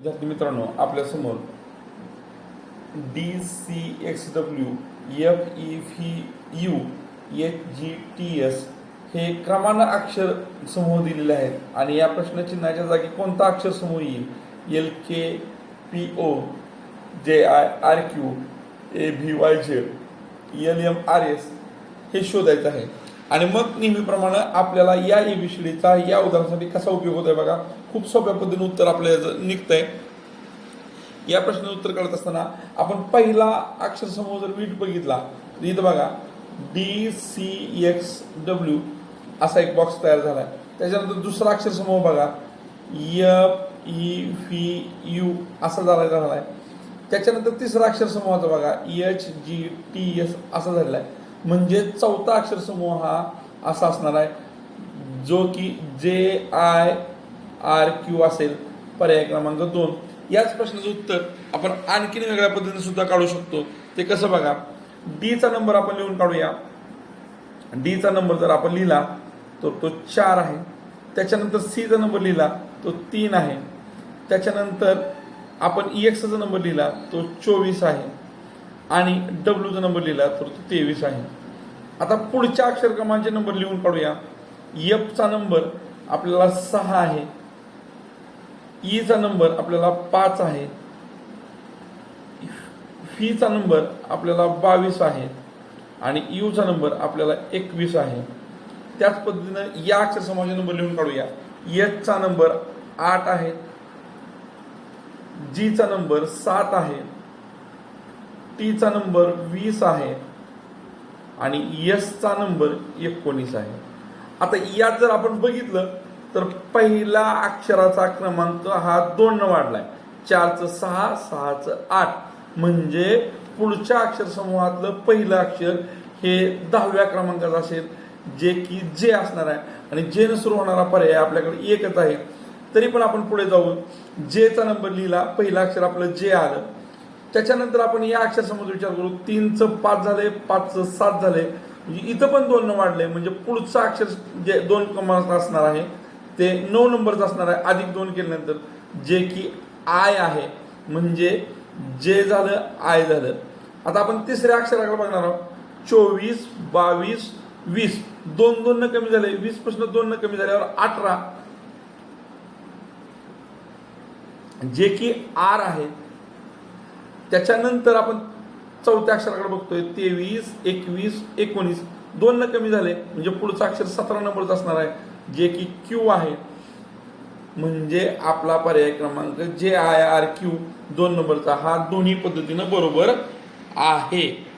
विद्यार्थी मित्रांनो आपल्यासमोर D C X W F E V U H G T S हे क्रमांक अक्षर समूह दिलेले आहेत. आणि या प्रश्नचिन्हाच्या जागी कोणता अक्षर समूह येईल? L K P O J I R Q A V Y Z L M R S हे शोधायचं आहे. आणि मग नेहमीप्रमाणे आपल्याला या एबीसीडीचा या उदाहरणासाठी कसा उपयोग होतोय बघा? खूप सोप्या पद्धतीने उत्तर आपल्या निघतंय. या प्रश्नाचं उत्तर काढत असताना आपण पहिला अक्षर समूह जर वीट बघितला तर इथं बघा डी सी एक्स डब्ल्यू असा एक बॉक्स तयार झाला आहे त्याच्यानंतर दुसरा अक्षर समूह बघा एफ ई फी यू असा झाला झाला आहे त्याच्यानंतर तिसरा अक्षर समूहाचा बघा एच जी टी एस असा झालेला आहे. म्हणजे चौथा अक्षर समूह हा असा असणार आहे जो की जे आय आर क्यू असेल पर्याय क्रमांक दोन. याच प्रश्नाचं उत्तर आपण आणखीन वेगळ्या पद्धतीने सुद्धा काढू शकतो. ते कसं बघा? डीचा नंबर आपण लिहून काढूया. डीचा नंबर जर आपण लिहिला तर तो चार आहे. त्याच्यानंतर सीचा नंबर लिहिला तो तीन आहे. त्याच्यानंतर आपण ई एक्सचा नंबर लिहिला तो चोवीस आहे. आणि डब्ल्यूचा नंबर लिहिला तर तो तेवीस आहे. आता पुढच्या अक्षर क्रमांकाचे नंबर लिहून काढूया. एफचा नंबर आपल्याला सहा आहे. E ईचा नंबर आपल्याला पाच आहे. फीचा नंबर आपल्याला बावीस आहे. आणि यूचा नंबर आपल्याला एकवीस आहे. त्याच पद्धतीनं या अक्षर समाजाचे नंबर लिहून काढूया. एचचा नंबर आठ आहे. जीचा नंबर सात आहे. टीचा नंबर वीस आहे आणि यसचा नंबर एकोणीस आहे. आता यात जर आपण बघितलं तर पहिला अक्षराचा क्रमांक हा दोन वाढलाय. चारचं सहा सहाचं आठ. म्हणजे पुढच्या अक्षर समूहातलं पहिलं अक्षर हे दहाव्या क्रमांकाचं असेल जे की जे असणार आहे. आणि जे न सुरू होणारा पर्याय आपल्याकडे एकच आहे. तरी पण आपण पुढे जाऊ जेचा नंबर लिहिला पहिलं अक्षर आपलं जे आलं त्याच्यानंतर आपण या अक्षरसमोर विचार करू. तीनचं पाच झाले पाचचं सात झाले. म्हणजे इथं पण दोन वाढले. म्हणजे पुढचं अक्षर जे दोन क्रमांक असणार आहे ते नऊ नंबरचं असणार आहे. अधिक दोन केल्यानंतर जे की आय आहे. म्हणजे जे झालं आय झालं. आता आपण तिसऱ्या अक्षराकडे बघणार आहोत. चोवीस बावीस वीस. दोन दोन न कमी झाले. वीसपासून दोन न कमी झाल्यावर अठरा. जे की आर आहे त्याच्यानंतर आपण चौथ्या अक्षराकडे बघतोय तेवीस एकवीस एकोणीस. दोन न कमी झाले म्हणजे पुढचं अक्षर सतरा नंबरचं असणार आहे. जे की क्यू आहे. म्हणजे आपला पर्याय क्रमांक जे आय आर क्यू दोन नंबरचा. हा दोन्ही पद्धतीनं बरोबर आहे.